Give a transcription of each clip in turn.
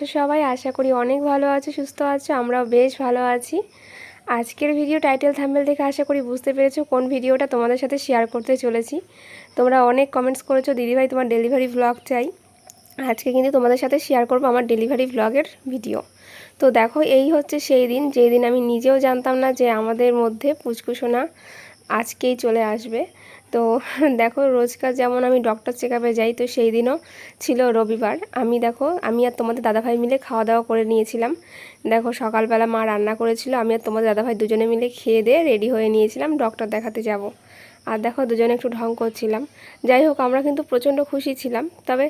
আছো সবাই? আশা করি অনেক ভালো আছো, সুস্থ আছো, আমরাও বেশ ভালো আছি। আজকের ভিডিও টাইটেল থাম্বেল দেখে আশা করি বুঝতে পেরেছ কোন ভিডিওটা তোমাদের সাথে শেয়ার করতে চলেছি। তোমরা অনেক কমেন্টস করেছ, দিদিভাই তোমার ডেলিভারি ব্লগ চাই। আজকে কিন্তু তোমাদের সাথে শেয়ার করব আমার ডেলিভারি ব্লগের ভিডিও তো দেখো, এই হচ্ছে সেই দিন, যেই দিন আমি নিজেও জানতাম না যে আমাদের মধ্যে পুচকুসোনা আজকেই চলে আসবে। তো দেখো রোজকার যেমন আমি ডক্টর চেক আপে যাই তো সেই দিনও ছিল রবিবার। আমি দেখো আমি আর তোমাদের দাদাভাই মিলে খাওয়া দাওয়া করে নিয়েছিলাম। দেখো সকালবেলা মা রান্না করেছিল আমি আর তোমাদের দাদাভাই দুজনে মিলে খেয়ে দিয়ে রেডি হয়ে নিয়েছিলাম ডক্টর দেখাতে যাব। আর দেখো দুজনে একটু ঢং করছিলাম। যাই হোক আমরা কিন্তু প্রচণ্ড খুশি ছিলাম। তবে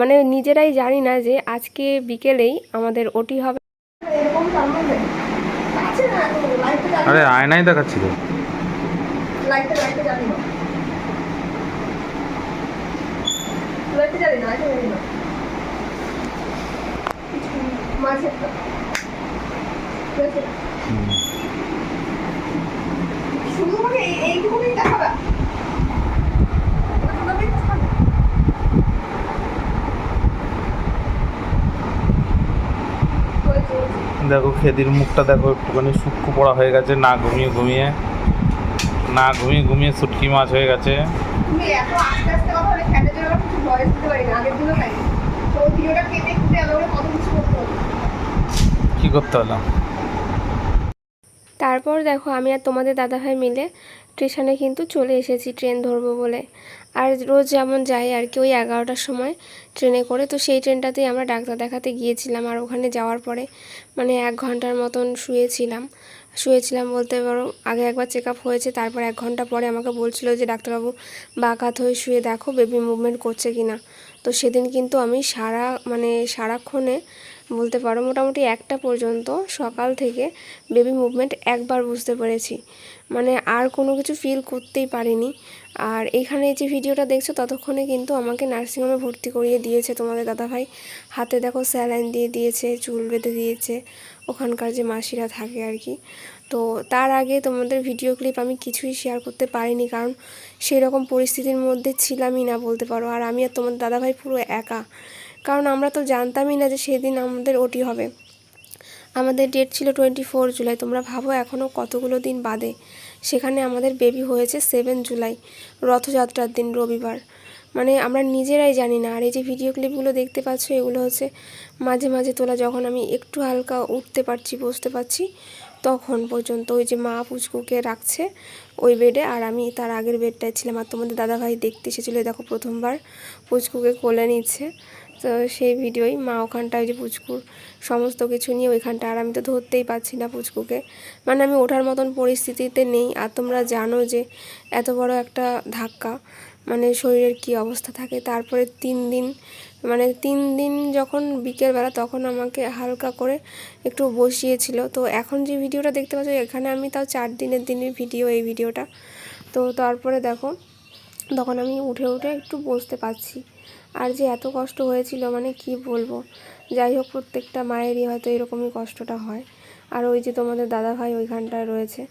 মানে নিজেরাই জানি না যে আজকে বিকেলেই আমাদের ওটি হবে। আরে আয়নাই দেখাচ্ছিল। লাইটটা লাইটটা জ্বালি না লাইটটা জ্বালি না লাইটটা জ্বালি না মাঝেরটা শুধু এইটুকুনি দেখাবে। দেখো খেদির মুখটা দেখো একটুখানি শুক্কু পড়া হয়ে গেছে না ঘুমিয়ে ঘুমিয়ে। না ঘুমিয়ে ঘুমিয়ে শুটকি মাছ হয়ে গেছে। দিতে পারি না আগের দিনও তাই তো ভিডিওটা কেটে কত কিছু কি করতে হলো? তারপর দেখো আমি আর তোমাদের দাদাভাই মিলে স্টেশনে কিন্তু চলে এসেছি ট্রেন ধরবো বলে। আর রোজ যেমন যাই আর কি ওই এগারোটার সময় ট্রেনে করে। তো সেই ট্রেনটাতেই আমরা ডাক্তার দেখাতে গিয়েছিলাম আর ওখানে যাওয়ার পরে মানে এক ঘণ্টার মতন শুয়েছিলাম। শুয়েছিলাম বলতে পারো। আগে একবার চেক আপ হয়েছে, তারপর এক ঘণ্টা পরে আমাকে বলছিল যে, ডাক্তারবাবু বাকাত হয়ে শুয়ে দেখো বেবি মুভমেন্ট করছে কি না তো সেদিন কিন্তু আমি সারা মানে সারাক্ষণে বলতে পারো, মোটামুটি একটা পর্যন্ত সকাল থেকে বেবি মুভমেন্ট একবার বুঝতে পেরেছি। মানে আর কোনো কিছু ফিল করতেই পারিনি। আর এখানে যে ভিডিওটা দেখছ, ততক্ষণে কিন্তু আমাকে নার্সিংহোমে ভর্তি করিয়ে দিয়েছে তোমাদের দাদাভাই। হাতে দেখো স্যালাইন দিয়ে দিয়েছে, চুল বেঁধে দিয়েছে। ওখানকার যে মাসিরা থাকে আর কি। তো তার আগে তোমাদের ভিডিও ক্লিপ আমি কিছুই শেয়ার করতে পারিনি, কারণ সেই রকম পরিস্থিতির মধ্যে ছিলামই না বলতে পারো। আর আমি আর তোমাদের দাদাভাই পুরো একা। কারণ আমরা তো জানতামই না যে সেদিন আমাদের ওটি হবে। আমাদের ডেট ছিল টোয়েন্টি ফোর জুলাই, তোমরা ভাবো এখনও কতগুলো দিন বাদে। সেখানে আমাদের বেবি হয়েছে সেভেন জুলাই, রথযাত্রার দিন রবিবার। মানে আমরা নিজেরাই জানি না। আর এই যে ভিডিও ক্লিপগুলো দেখতে পাচ্ছ, এগুলো হচ্ছে মাঝে মাঝে তোলা, যখন আমি একটু হালকা উঠতে পারছি, বসতে পারছি, তখন পর্যন্ত ওই যে মা পুচকুকে রাখছে ওই বেডে আর আমি তার আগের বেডটায় ছিলাম। আর তোমাদের দাদাভাই দেখতে এসেছিল, দেখো প্রথমবার পুচকুকে কোলে নিচ্ছে। তো সেই ভিডিওই মা ওখানটায় ওই যে পুচকুর সমস্ত কিছু নিয়ে ওইখানটা। আর আমি তো ধরতেই পারছি না পুচকুকে। মানে আমি ওঠার মতন পরিস্থিতিতে নেই। আর তোমরা জানো যে এত বড় একটা ধাক্কা মানে শরীরের কি অবস্থা থাকে, তারপরে তিন দিন মানে তিন দিন যখন বিকেলবেলা তখন আমাকে হালকা করে একটু বসিয়েছিল। তো এখন যে ভিডিওটা দেখতে পাচ্ছ, এখানে আমি তাও চার দিনের দিনের ভিডিও এই ভিডিওটা। তো তারপরে দেখো, তখন আমি উঠে উঠে একটু বসতে পারছি। আর যে এত কষ্ট হয়েছিল মানে কি বলব? যাই হোক, প্রত্যেকটা মায়েরই হয়তো এরকমই কষ্টটা হয়। আর ওই যে তোমাদের দাদা ভাই ওইখানটায় রয়েছে।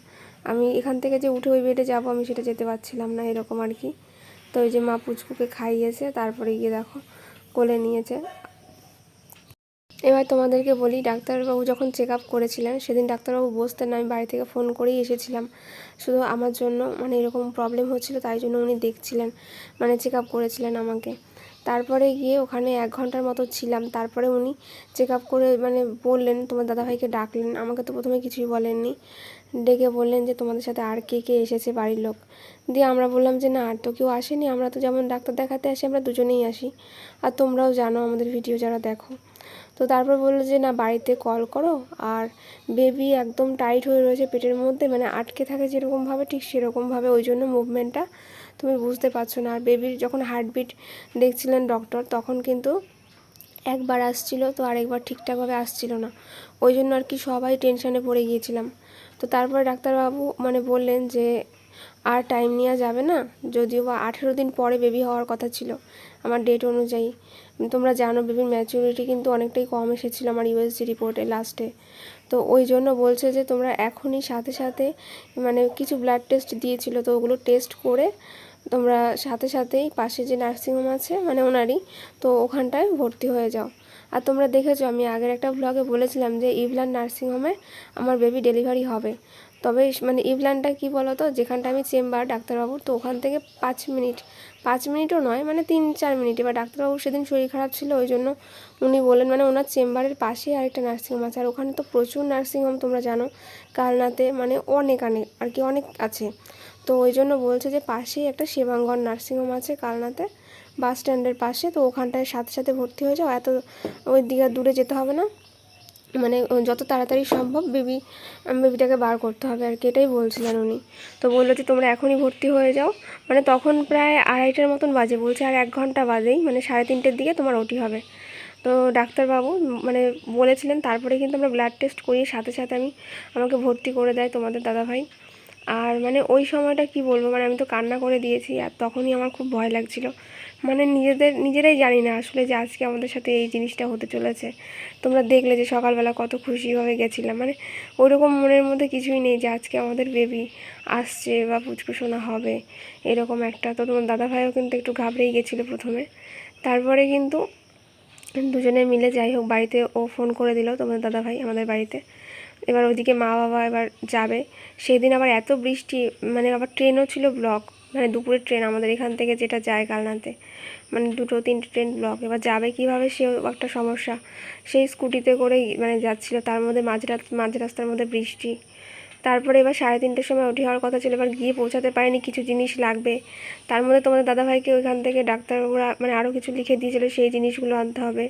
আমি এখান থেকে যে উঠে ওই বেডে যাব, আমি সেটা যেতে পারছিলাম না, এরকম আর কি। তো ওই যে মা পুচকুকে খাইয়েছে, তারপরে গিয়ে দেখো কোলে নিয়েছে। এবার তোমাদেরকে বলি, ডাক্তারবাবু যখন চেক আপ করেছিলেন, সেদিন ডাক্তারবাবু বসতেন আমি বাড়ি থেকে ফোন করেই এসেছিলাম। শুধু আমার জন্য মানে এরকম প্রবলেম হচ্ছিল, তাই জন্য উনি দেখছিলেন মানে চেক আপ করেছিলেন আমাকে। তারপরে গিয়ে ওখানে এক ঘণ্টার মতো ছিলাম, তারপরে উনি চেক আপ করে মানে বললেন, তোমার দাদাভাইকে ডাকলেন, আমাকে তো প্রথমে কিছুই বলেননি। ডেকে বললেন যে, তোমাদের সাথে আর কে কে এসেছে বাড়ির লোক? দিয়ে আমরা বললাম যে, না, আর তো কেউ আসেনি। আমরা তো যেমন ডাক্তার দেখাতে আসি, আমরা দুজনেই আসি। আর তোমরাও জানো, আমাদের ভিডিও যারা দেখো। তো তারপর বলল যে, না, বাড়িতে কল করো। আর বেবি একদম টাইট হয়ে রয়েছে পেটের মধ্যে মানে আটকে থাকে যেরকমভাবে, ঠিক সেরকমভাবে ওই জন্য মুভমেন্টটা তুমি বুঝতে পারছ না। আর বেবির যখন হার্টবিট দেখছিলেন ডক্টর, তখন কিন্তু একবার আসছিল, তো আরেকবার ঠিকঠাকভাবে আসছিল না। ওই জন্য আর কি সবাই টেনশানে পড়ে গিয়েছিলাম। তো তারপরে ডাক্তারবাবু মানে বললেন যে, আর টাইম নেওয়া যাবে না। যদিও বা আঠেরো দিন পরে বেবি হওয়ার কথা ছিল, আমার ডেট অনুযায়ী। তোমরা জানো বেবির ম্যাচুরিটি কিন্তু অনেকটাই কম এসেছিল আমার ইউএসজি রিপোর্টে লাস্টে তো ওই জন্য বলছে যে, তোমরা এখনই সাথে সাথে মানে কিছু ব্লাড টেস্ট দিয়েছিল, তো ওগুলো টেস্ট করে তোমরা সাথে সাথেই পাশে যে নার্সিংহোম আছে মানে ওনারই, তো ওখানটায় ভর্তি হয়ে যাও। আর তোমরা দেখেছ, আমি আগের একটা ব্লগে বলেছিলাম যে ইভলান নার্সিংহোমে আমার বেবি ডেলিভারি হবে। তবে মানে ইভলানটা কি বলো তো যেখানটা আমি চেম্বার, ডাক্তারবাবুর, তো ওখান থেকে পাঁচ মিনিট। পাঁচ মিনিটও নয় মানে তিন চার মিনিট। এবার ডাক্তারবাবুর সেদিন শরীর খারাপ ছিল, ওই জন্য উনি বললেন মানে ওনার চেম্বারের পাশেই আরেকটা নার্সিংহোম আছে। আর ওখানে তো প্রচুর নার্সিংহোম তোমরা জানো, কালনাতে মানে অনেক অনেক, আর কি অনেক আছে। তো ওই জন্য বলছে যে পাশেই একটা সেবাঙ্গন নার্সিংহোম আছে কালনাতে। বাস স্ট্যান্ডের পাশে, তো ওখানটায় সাথে সাথে ভর্তি হয়ে যাও। এত ওই দিকে দূরে যেতে হবে না। মানে যত তাড়াতাড়ি সম্ভব বেবি বেবিটাকে বার করতে হবে আর কি, এটাই বলছিলেন উনি। তো বলল যে, তোমরা এখনই ভর্তি হয়ে যাও। মানে তখন প্রায় আড়াইটার মতন বাজে, বলছে আর এক ঘণ্টা বাজেই মানে সাড়ে তিনটের দিকে তোমার ওটি হবে। তো ডাক্তারবাবু মানে বলেছিলেন, তারপরে কিন্তু আমরা ব্লাড টেস্ট করিয়ে সাথে সাথে আমি, আমাকে ভর্তি করে দেয় তোমাদের দাদাভাই। আর মানে ওই সময়টা কি বলব? মানে আমি তো কান্না করে দিয়েছি আর তখনই আমার খুব ভয় লাগছিল। মানে নিজেদের, নিজেরাই জানি না আসলে যে আজকে আমাদের সাথে এই জিনিসটা হতে চলেছে। তোমরা দেখলে যে সকালবেলা কত খুশিভাবে গেছিলাম। মানে ওইরকম মনের মধ্যে কিছুই নেই যে আজকে আমাদের বেবি আসছে বা পুচকুসোনা হবে, এরকম একটা। তো তোমার দাদাভাইও কিন্তু একটু ঘাবড়েই গেছিল প্রথমে। তারপরে কিন্তু দুজনে মিলে যাই হোক, বাড়িতে ও ফোন করে দিল তোমাদের দাদাভাই আমাদের বাড়িতে। এবার ওইদিকে মা বাবা এবার যাবে। সেই দিন আবার এত বৃষ্টি মানে আবার ট্রেনও ছিল ব্লক মানে দুপুরের ট্রেন আমাদের এখান থেকে যেটা যায় কালনাতে মানে দুটো তিনটে ট্রেন ব্লক এবার যাবে কীভাবে সেও একটা সমস্যা। সেই স্কুটিতে করেই মানে যাচ্ছিল, তার মধ্যে মাঝ রাত, মাঝ রাস্তার মধ্যে বৃষ্টি। তারপরে এবার সাড়ে তিনটের সময় ওঠি হওয়ার কথা ছিল, এবার গিয়ে পৌঁছাতে পারেনি, কিছু জিনিস লাগবে। তার মধ্যে তোমাদের দাদাভাইকে ওইখান থেকে ডাক্তারবাবুরা মানে আরও কিছু লিখে দিয়েছিলো, সেই জিনিসগুলো আনতে হবে।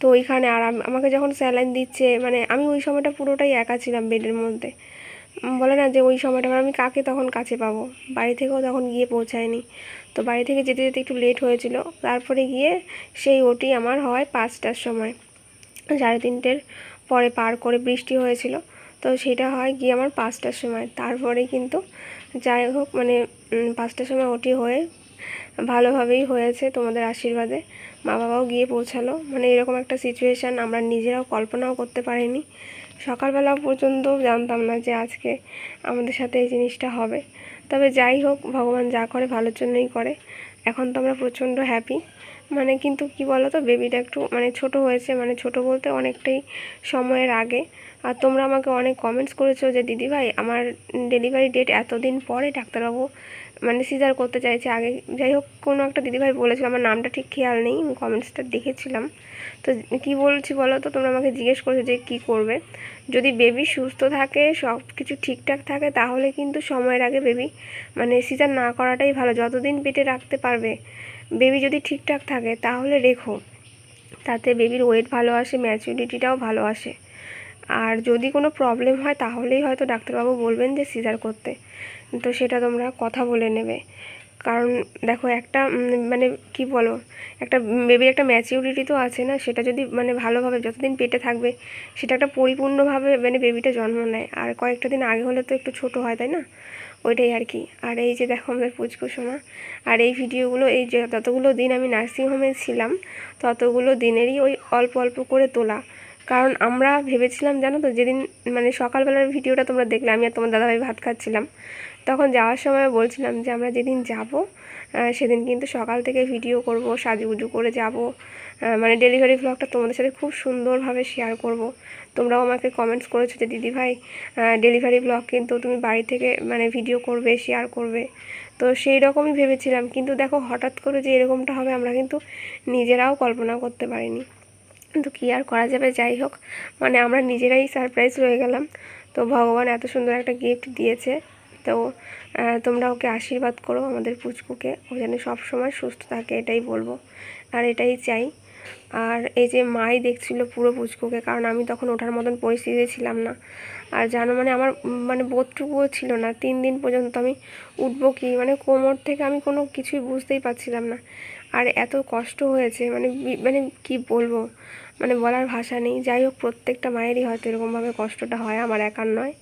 তো ওইখানে আর আমাকে যখন স্যালাইন দিচ্ছে মানে আমি ওই সময়টা পুরোটাই একা ছিলাম বেডের মধ্যে। বলে না যে ওই সময়টা এবার আমি কাকে তখন কাছে পাবো? বাড়ি থেকেও তখন গিয়ে পৌঁছায়নি। তো বাড়ি থেকে যেতে যেতে একটু লেট হয়েছিল। তারপরে গিয়ে সেই ওটি আমার হয় পাঁচটার সময়। সাড়ে তিনটের পরে পার করে বৃষ্টি হয়েছিল। তো সেটা হয় গিয়ে আমার পাঁচটার সময়। তারপরে কিন্তু যাই হোক মানে পাঁচটার সময় ওটি হয়ে ভালোভাবেই হয়েছে তোমাদের আশীর্বাদে। মা বাবাও গিয়ে পৌঁছালো। মানে এরকম একটা সিচুয়েশান আমরা নিজেরাও কল্পনাও করতে পারিনি। সকালবেলা পর্যন্ত জানতাম না যে আজকে আমাদের সাথে এই জিনিসটা হবে। তবে যাই হোক, ভগবান যা করে ভালোর জন্যই করে। এখন তো আমরা প্রচণ্ড হ্যাপি মানে কিন্তু কি বলো তো বেবিটা একটু মানে ছোট হয়েছে। মানে ছোট বলতে অনেকটাই সময়ের আগে। আর তোমরা আমাকে অনেক কমেন্টস করেছ যে, দিদিভাই, আমার ডেলিভারি ডেট এতদিন পরে ডাক্তারবাবু মানে সিজার করতে চাইছে আগে। যাই হোক, কোনো একটা দিদিভাই বলেছিল, আমার নামটা ঠিক খেয়াল নেই, আমি কমেন্টসটা দেখেছিলাম। তো কি বলছি বলো তো, তোমরা আমাকে জিজ্ঞেস করছ যে কি করবে। যদি বেবি সুস্থ থাকে সব কিছু ঠিকঠাক থাকে, তাহলে কিন্তু সময়ের আগে বেবি মানে সিজার না করাটাই ভালো। যতদিন পেটে রাখতে পারবে বেবি যদি ঠিকঠাক থাকে, তাহলে রেখো। তাতে বেবির ওয়েট ভালো আসে ম্যাচুরিটিটাও ভালো আসে। আর যদি কোনো প্রবলেম হয়, তাহলেই হয়তো ডাক্তারবাবু বলবেন যে সিজার করতে। তো সেটা তোমরা কথা বলে নেবে। কারণ দেখো একটা মানে কি বলো একটা বেবির একটা ম্যাচিউরিটি তো আছে না, সেটা যদি মানে ভালোভাবে যতদিন পেটে থাকবে, সেটা একটা পরিপূর্ণভাবে মানে বেবিটা জন্ম নেয়। আর কয়েকটা দিন আগে হলে তো একটু ছোট হয়, তাই না? ওইটাই আর কি। আর এই যে দেখো আমাদের পুচকু সোনা আর এই ভিডিওগুলো, এই যে যতগুলো দিন আমি নার্সিংহোমে ছিলাম, ততগুলো দিনেরই ওই অল্প অল্প করে তোলা। কারণ আমরা ভেবেছিলাম, জানো তো, যেদিন মানে সকালবেলার ভিডিওটা তোমরা দেখলে, আমি আর তোমার দাদাভাই ভাত খাচ্ছিলাম। তখন যাওয়ার সময় বলছিলাম যে আমরা যেদিন যাব সেদিন কিন্তু সকাল থেকে ভিডিও করব, সাজুগুজু করে যাব। মানে ডেলিভারি ব্লগটা তোমাদের সাথে খুব সুন্দরভাবে শেয়ার করব। তোমরাও আমাকে কমেন্টস করেছ যে, দিদি ভাই ডেলিভারি ব্লগ কিন্তু তুমি বাড়ি থেকে মানে ভিডিও করবে শেয়ার করবে। তো সেই রকমই ভেবেছিলাম। কিন্তু দেখো, হঠাৎ করে যে এরকমটা হবে, আমরা কিন্তু নিজেরাও কল্পনা করতে পারিনি। কিন্তু কী আর করা যাবে? যাই হোক মানে আমরা নিজেরাই সারপ্রাইজ রয়ে গেলাম। তো ভগবান এত সুন্দর একটা গিফট দিয়েছে। তো তোমরা ওকে আশীর্বাদ করো আমাদের পুচকুকে। ও যেন সবসময় সুস্থ থাকে, এটাই বলব। আর এটাই চাই। আর এই যে মাই দেখছিল পুরো পুচকুকে, কারণ আমি তখন ওঠার মতন পরিস্থিতিতে ছিলাম না। আর জানো মানে আমার মানে বোধটুকুও ছিল না। তিন দিন পর্যন্ত আমি উঠবো কি? মানে কোমর থেকে আমি কোনো কিছুই বুঝতেই পারছিলাম না। আর এত কষ্ট হয়েছে মানে মানে কি বলব? মানে বলার ভাষা নেই। যাই হোক, প্রত্যেকটা মায়েরই হয়তো এরকমভাবে কষ্টটা হয়, আমার একার নয়।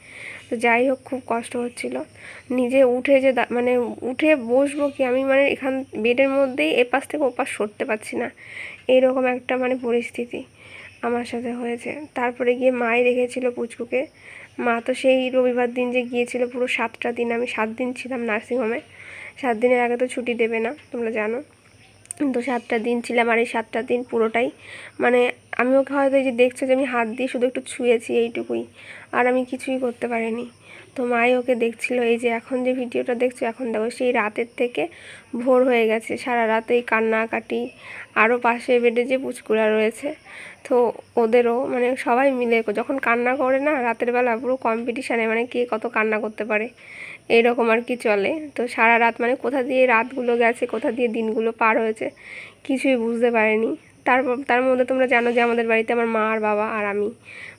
তো যাই হোক, খুব কষ্ট হচ্ছিল। নিজে উঠে যে মানে উঠে বসবো কি আমি মানে এখান, বেডের মধ্যেই এপাশ থেকে ওপাশ সরতে পারছি না। এইরকম একটা মানে পরিস্থিতি আমার সাথে হয়েছে। তারপরে গিয়ে মাই রেখেছিল পুচকুকে। মা তো সেই রবিবার দিন যে গিয়েছিল পুরো সাতটা দিন, আমি সাত দিন ছিলাম নার্সিংহোমে। সাত দিনের আগে তো ছুটি দেবে না, তোমরা জানো। তো সাতটা দিন ছিলাম আর এই সাতটা দিন পুরোটাই মানে আমি ওকে হয়তো এই যে দেখছ যে আমি হাত দিয়ে শুধু একটু ছুঁয়েছি এইটুকুই, আর আমি কিছুই করতে পারিনি। তো মাই ওকে দেখছিল, এই যে এখন যে ভিডিওটা দেখছ, এখন দেখো সেই রাতের থেকে ভোর হয়ে গেছে, সারা রাত এই কান্নাকাটি আরও পাশে বেডে যে পুচকুড়া রয়েছে। তো ওদেরও মানে সবাই মিলে যখন কান্না করে না, রাতের বেলা পুরো কম্পিটিশানে মানে কে কত কান্না করতে পারে এইরকম আর কি চলে। তো সারা রাত মানে কোথা দিয়ে রাতগুলো গেছে, কোথা দিয়ে দিনগুলো পার হয়েছে, কিছুই বুঝতে পারিনি। তারপর তার মধ্যে তোমরা জানো যে আমাদের বাড়িতে আমার মা আর বাবা আর আমি।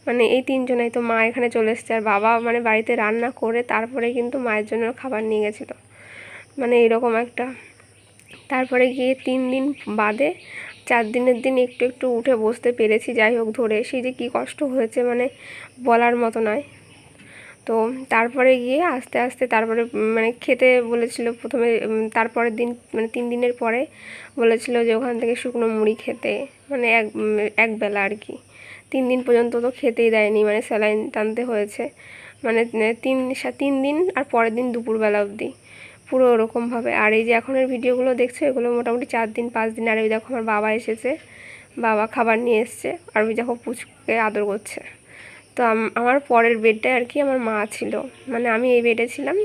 মানে এই তিনজনেই তো মা এখানে চলে এসছে। আর বাবা মানে বাড়িতে রান্না করে তারপরে কিন্তু মায়ের জন্য খাবার নিয়ে গেছিল। মানে এরকম একটা। তারপরে গিয়ে তিন দিন বাদে চার দিনের দিন একটু একটু উঠে বসতে পেরেছি। যাই হোক, ধরে সেই যে কী কষ্ট হয়েছে মানে বলার মতো নয়। তো তারপরে গিয়ে আস্তে আস্তে তারপরে মানে খেতে বলেছিল প্রথমে তারপরের দিন মানে তিন দিনের পরে বলেছিল যে ওখান থেকে শুকনো মুড়ি খেতে মানে এক একবেলা আর কি। তিন দিন পর্যন্ত তো খেতেই দেয়নি মানে স্যালাইন টানতে হয়েছে। মানে তিন, সা- তিন দিন আর পরের দিন দুপুরবেলা অবধি। পুরো ওরকমভাবে। আর এই যে এখনের ভিডিওগুলো দেখছ, এগুলো মোটামুটি চার দিন, পাঁচ দিন। আর ওই দেখো আমার বাবা এসেছে, বাবা খাবার নিয়ে এসছে, আর ওই দেখো পুচকুকে আদর করছে। তো আমার পরের বেডটায় আর কি আমার মা ছিল। মানে আমি এই বেডে ছিলাম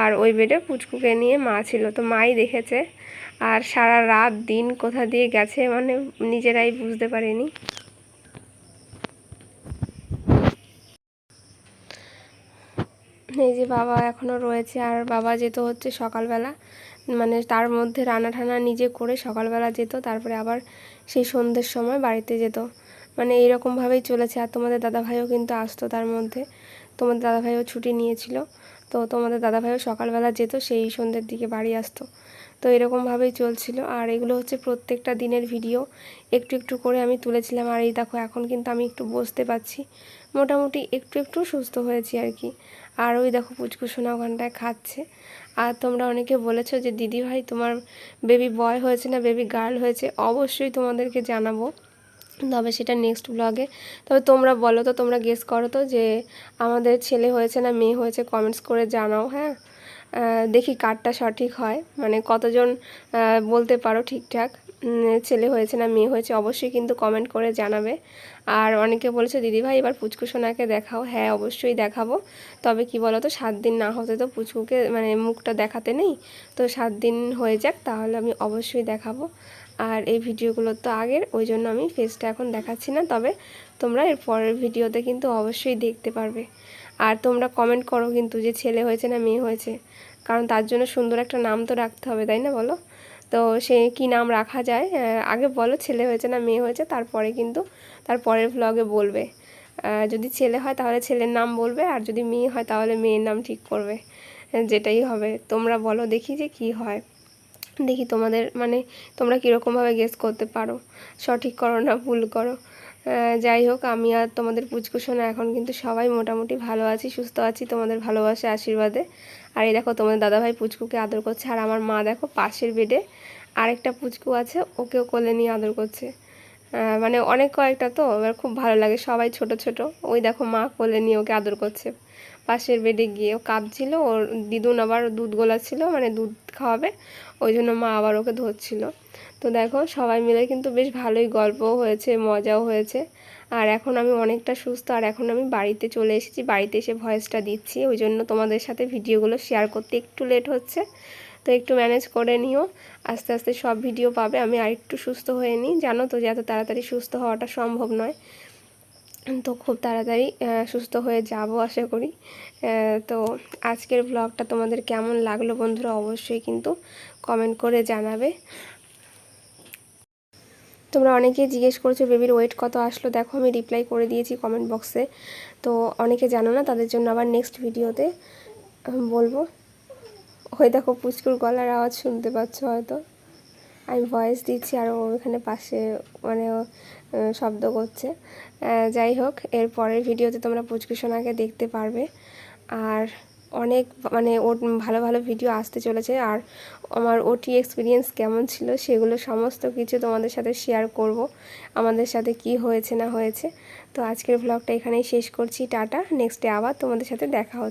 আর ওই বেডে পুচকুকে নিয়ে মা ছিল। তো মাই দেখেছে। আর সারা রাত দিন কোথা দিয়ে গেছে মানে নিজেরাই বুঝতে পারিনি। এই যে বাবা এখনও রয়েছে। আর বাবা যেত হচ্ছে সকালবেলা। মানে তার মধ্যে রান্না ঠান্না নিজে করে সকালবেলা যেত। তারপরে আবার সেই সন্ধ্যের সময় বাড়িতে যেত। মানে এইরকমভাবেই চলেছে। আর তোমাদের দাদাভাইও কিন্তু আসতো তার মধ্যে। তোমাদের দাদাভাইও ছুটি নিয়েছিল। তো তোমাদের দাদাভাইও সকালবেলা যেত, সেই সন্ধ্যের দিকে বাড়ি আসতো। তো এরকমভাবেই চলছিল। আর এগুলো হচ্ছে প্রত্যেকটা দিনের ভিডিও। একটু একটু করে আমি তুলেছিলাম। আর এই দেখো, এখন কিন্তু আমি একটু বসতে পারছি। মোটামুটি একটু একটু সুস্থ হয়েছি আর কি। আর ওই দেখো, পুচকু সোনা ওখানটায় খাচ্ছে। আর তোমরা অনেকে বলেছ যে দিদি ভাই তোমার বেবি বয় হয়েছে না বেবি গার্ল হয়েছে? অবশ্যই তোমাদেরকে জানাব। তবে সেটা নেক্সট ব্লগে তবে তোমরা বলো তো, তোমরা গেস করো তো যে আমাদের ছেলে হয়েছে না মেয়ে হয়েছে কমেন্টস করে জানাও হ্যাঁ? দেখি কারটা সঠিক হয়। মানে কতজন বলতে পারো ঠিকঠাক। ছেলে হয়েছে না মেয়ে হয়েছে অবশ্যই কিন্তু কমেন্ট করে জানাবে। আর অনেকে বলেছে দিদিভাই এবার পুচকু সোনাকে দেখাও। হ্যাঁ অবশ্যই দেখাবো। তবে কি বলো তো সাত দিন না হতে তো পুচকুকে মানে মুখটা দেখাতে নেই। তো সাত দিন হয়ে যাক, তাহলে আমি অবশ্যই দেখাবো। আর এই ভিডিওগুলো তো আগের, ওই জন্য আমি ফেসটা এখন দেখাচ্ছি না, তবে তোমরা এর পরের ভিডিওতে কিন্তু অবশ্যই দেখতে পারবে। আর তোমরা কমেন্ট করো কিন্তু যে ছেলে হয়েছে না মেয়ে হয়েছে, কারণ তার জন্য সুন্দর একটা নাম তো রাখতে হবে, তাই না বলো? তো সে কি নাম রাখা যায়? আগে বলো ছেলে হয়েছে না মেয়ে হয়েছে, তারপরে কিন্তু তার পরের ভ্লগে বলবে। যদি ছেলে হয় তাহলে ছেলের নাম বলবে, আর যদি মেয়ে হয় তাহলে মেয়ের নাম ঠিক করবে, যেটাই হবে। তোমরা বলো দেখি যে কি হয়। দেখি তোমাদের মানে তোমরা কীরকমভাবে গেস করতে পারো। সঠিক করো না ভুল করো। যাই হোক, আমি আর তোমাদের পুচকুসোনা এখন কিন্তু সবাই মোটামুটি ভালো আছি, সুস্থ আছি, তোমাদের ভালোবাসা, আশীর্বাদে। আর এই দেখো, তোমাদের দাদাভাই পুচকুকে আদর করছে। আর আমার মা দেখো, পাশের বেডে আরেকটা পুচকু আছে, ওকেও কোলে নিয়ে আদর করছে। মানে অনেক কয়েকটা তো, এবার খুব ভালো লাগে, সবাই ছোট ছোট। ওই দেখো, মা কোলে নিয়ে ওকে আদর করছে। পাশের বেডে গিয়ে ও কাঁদছিল, ওর দিদুন আবার দুধ গোলাচ্ছিল মানে দুধ খাওয়াবে, ওই জন্য মা আবার ওকে ধরছিল। তো দেখো, সবাই মিলে কিন্তু বেশ ভালোই গল্পও হয়েছে, মজাও হয়েছে। আর এখন আমি অনেকটা সুস্থ, আর এখন আমি বাড়িতে চলে এসেছি, বাড়িতে এসে ভয়েসটা দিচ্ছি, ওই জন্য তোমাদের সাথে ভিডিওগুলো শেয়ার করতে একটু লেট হচ্ছে। তো একটু ম্যানেজ করে নিও, আস্তে আস্তে সব ভিডিও পাবে, আমি আরেকটু সুস্থ হয়ে নিই। জানো তো যে এত তাড়াতাড়ি সুস্থ হওয়াটা সম্ভব নয়। তো খুব তাড়াতাড়ি সুস্থ হয়ে যাব আশা করি। তো আজকের ব্লগটা তোমাদের কেমন লাগল বন্ধুরা অবশ্যই কিন্তু কমেন্ট করে জানাবে। তোমরা অনেকেই জিজ্ঞেস করছ, বেবির ওয়েট কত আসলো? দেখো, আমি রিপ্লাই করে দিয়েছি কমেন্ট বক্সে তো অনেকে জানো না, তাদের জন্য আবার নেক্সট ভিডিওতে বলব। ওই দেখো, পুচকুর গলার আওয়াজ শুনতে পাচ্ছ হয়তো। আমি ভয়েস দিচ্ছি আর ও এখানে পাশে মানে শব্দ করছে। যাই হোক, এর পরের ভিডিওতে তোমরা পুচকু সোনাকে দেখতে পারবে। আর অনেক মানে ওর ভালো ভালো ভিডিও আসতে চলেছে। আর আমার ওটি এক্সপিরিয়েন্স কেমন ছিল সেগুলো সমস্ত কিছু তোমাদের সাথে শেয়ার করব। আমাদের সাথে কি হয়েছে না হয়েছে। তো আজকের ব্লগটা এখানেই শেষ করছি। টাটা নেক্সটে আবার তোমাদের সাথে দেখা হচ্ছে।